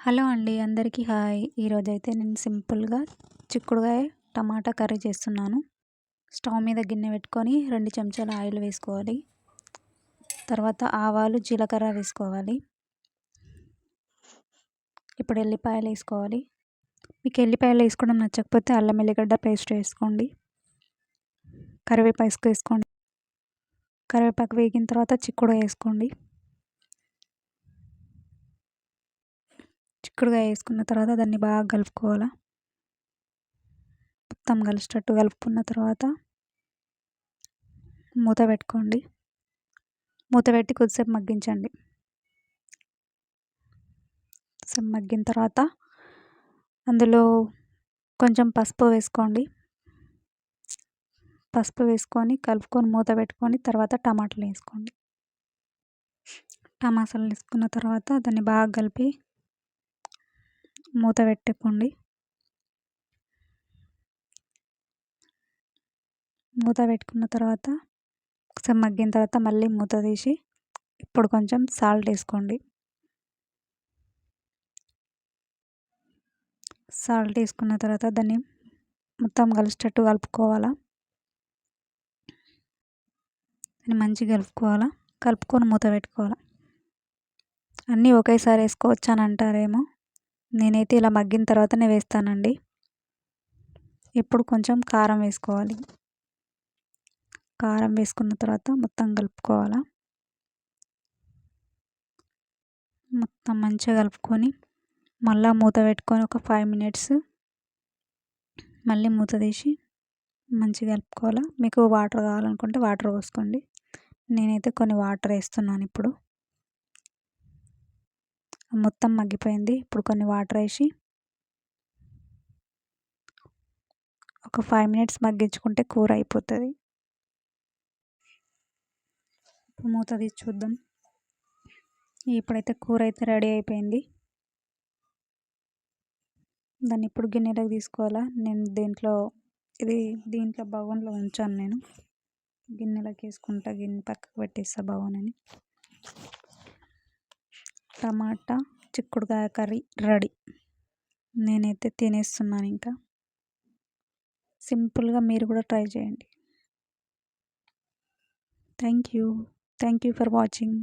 Hello అండి అందరికీ hi. ఈరోజైతే నేను సింపుల్గా చిక్కుడుగాయ టమాటా కర్రీ చేస్తున్నాను. స్టవ్ మీద గిన్నె పెట్టుకొని రెండు చెంచాల ఆయిల్ వేసుకోవాలి. తర్వాత ఆవాలు జీలకర్ర వేసుకోవాలి. ఇప్పుడు ఎల్లిపాయలు వేసుకోవాలి. మీకు ఎల్లిపాయలు వేసుకోవడం నచ్చకపోతే అల్లం ఎల్లిగడ్డ పేస్ట్ వేసుకోండి. కరివేపాకు వేసుకోండి. కరివేపాకు వేగిన తర్వాత చిక్కుడు వేసుకోండి. చిక్కుడుగా వేసుకున్న తర్వాత దాన్ని బాగా కలుపుకోవాలి? మొత్తం కలిసేటట్టు కలుపుకున్న తర్వాత మూత పెట్టుకోండి. మూత పెట్టి కొద్దిసేపు మగ్గించండి. సేపు మగ్గిన తర్వాత అందులో కొంచెం పసుపు వేసుకోండి. పసుపు వేసుకొని కలుపుకొని మూత పెట్టుకొని తర్వాత టమాటాలు వేసుకోండి. టమాసాలు వేసుకున్న తర్వాత దాన్ని బాగా కలిపి మూత పెట్టుకోండి మూత పెట్టుకున్న తర్వాత ఒకసారి మగ్గిన తర్వాత మళ్ళీ మూత తీసి ఇప్పుడు కొంచెం సాల్ట్ వేసుకోండి. సాల్ట్ వేసుకున్న తర్వాత దాన్ని మొత్తం కలిసేటట్టు కలుపుకోవాలా? దాన్ని మంచిగా కలుపుకోవాలా? కలుపుకొని మూత పెట్టుకోవాలా? అన్నీ ఒకేసారి వేసుకోవచ్చు అని అంటారేమో. నేనైతే ఇలా మగ్గిన తర్వాతనే వేస్తానండి. ఇప్పుడు కొంచెం కారం వేసుకోవాలి. కారం వేసుకున్న తర్వాత మొత్తం కలుపుకోవాలా? మొత్తం మంచిగా కలుపుకొని మళ్ళీ మూత పెట్టుకొని ఒక ఫైవ్ మినిట్స్ మళ్ళీ మూత తీసి మంచిగా కలుపుకోవాలా? మీకు వాటర్ కావాలనుకుంటే వాటర్ పోసుకోండి. నేనైతే కొన్ని వాటర్ వేస్తున్నాను ఇప్పుడు. మొత్తం మగ్గిపోయింది. ఇప్పుడు కొన్ని వాటర్ వేసి ఒక ఫైవ్ మినిట్స్ మగ్గించుకుంటే కూర అయిపోతుంది. మూత తీసి చూద్దాం. ఇప్పుడైతే కూర అయితే రెడీ అయిపోయింది. దాన్ని ఇప్పుడు గిన్నెలోకి తీసుకోవాలా? నేను దీంట్లో ఇది దీంట్లో బగోన్లో ఉంచాను నేను. గిన్నెలోకి వేసుకుంటా గిన్నె పక్కకు పెట్టేస్తా బగోన్ అని. టమాటా చిక్కుడుకాయ కర్రీ రెడీ. నేనైతే తినేస్తున్నాను ఇంకా. సింపుల్గా మీరు కూడా ట్రై చేయండి. Thank you thank you for watching.